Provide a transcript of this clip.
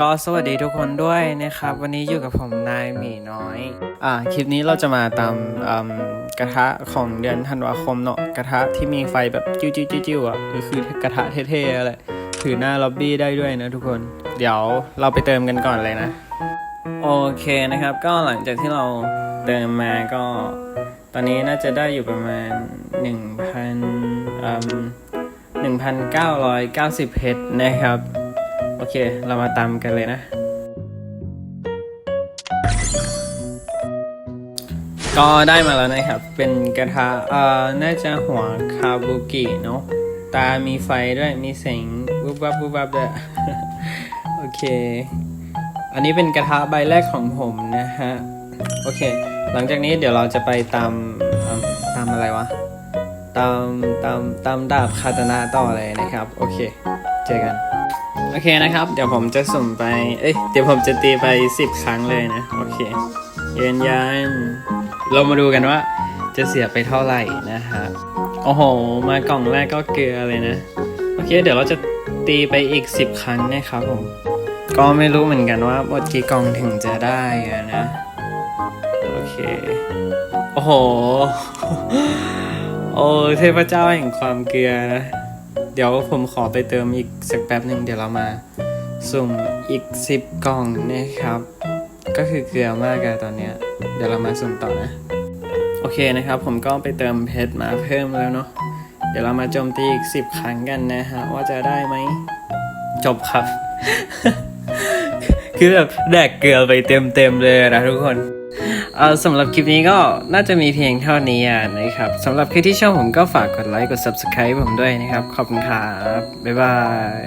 ก็สวัสดีทุกคนด้วยนะครับ วันนี้อยู่กับผมนายหมีน้อย อ่าคลิปนี้เราจะมาตามอืมกระทะของเดือนธันวาคมเนาะกระทะที่มีไฟแบบจิ้วจิ้วจิ้วจิ้วอะก็คือกระทะเท่ๆอะไรถือหน้าล็อบบี้ได้ด้วยนะทุกคน เดี๋ยวเราไปเติมกันก่อนเลยนะ โอเคนะครับ ก็หลังจากที่เราเติมมาก็ ตอนนี้น่าจะได้อยู่ประมาณ 1,000อืม1,990เพชรนะครับ โอเค เรามาตามกันเลยนะก็ได้มาแล้วนะครับ เป็นกระทะเอ่อน่าจะหัวคาบุกิเนาะ ตามีไฟด้วย มีแสงวุบวับวุบวับด้วยโอเค อันนี้เป็นกระทะใบแรกของผมนะฮะ โอเค หลังจากนี้เดี๋ยวเราจะไปตามตามอะไรวะ ตามตามตามดาบคาตานะต่อเลยนะครับ โอเค เจอกัน โอเคนะครับ เดี๋ยวผมจะสุ่มไป เอ้ย เดี๋ยวผมจะตีไป 10 ครั้งเลยนะ โอเคยืนยัน เรามาดูกันว่า จะเสียไปเท่าไหร่นะฮะโอ้โห มากล่องแรกก็เกลือเลยนะ โอเค เดี๋ยวเราจะตีไปอีก 10 ครั้งนะครับผม ก็ไม่รู้เหมือนกันว่าหมดกี่กล่องถึงจะได้ะนะ โอเค โอ้โห โอ้เทพเจ้าแห่งความเกลือนะ เดี๋ยวผมขอไปเติมอีกสักแป๊บหนึ่งเดี๋ยวเรามาสุ่มอีก 10 กล่องนะครับ ก็คือเกลือมากอะตอนเนี้ย เดี๋ยวเรามาสุ่มต่อนะ โอเคนะครับ ผมก็ไปเติมเพชรมาเพิ่มแล้วเนาะเดี๋ยวเรามาโจมตีอีก 10 ครั้งกันนะฮะ ว่าจะได้ไหมจบครับ คือแบบแดกเกลือไปเต็มๆเลยนะทุกคน สำหรับคลิปนี้ก็น่าจะมีเพียงเท่านี้นะครับสำหรับใครที่ชอบผมก็ฝากกดไลค์กด subscribe ผมด้วยนะครับ ขอบคุณครับ บ๊ายบาย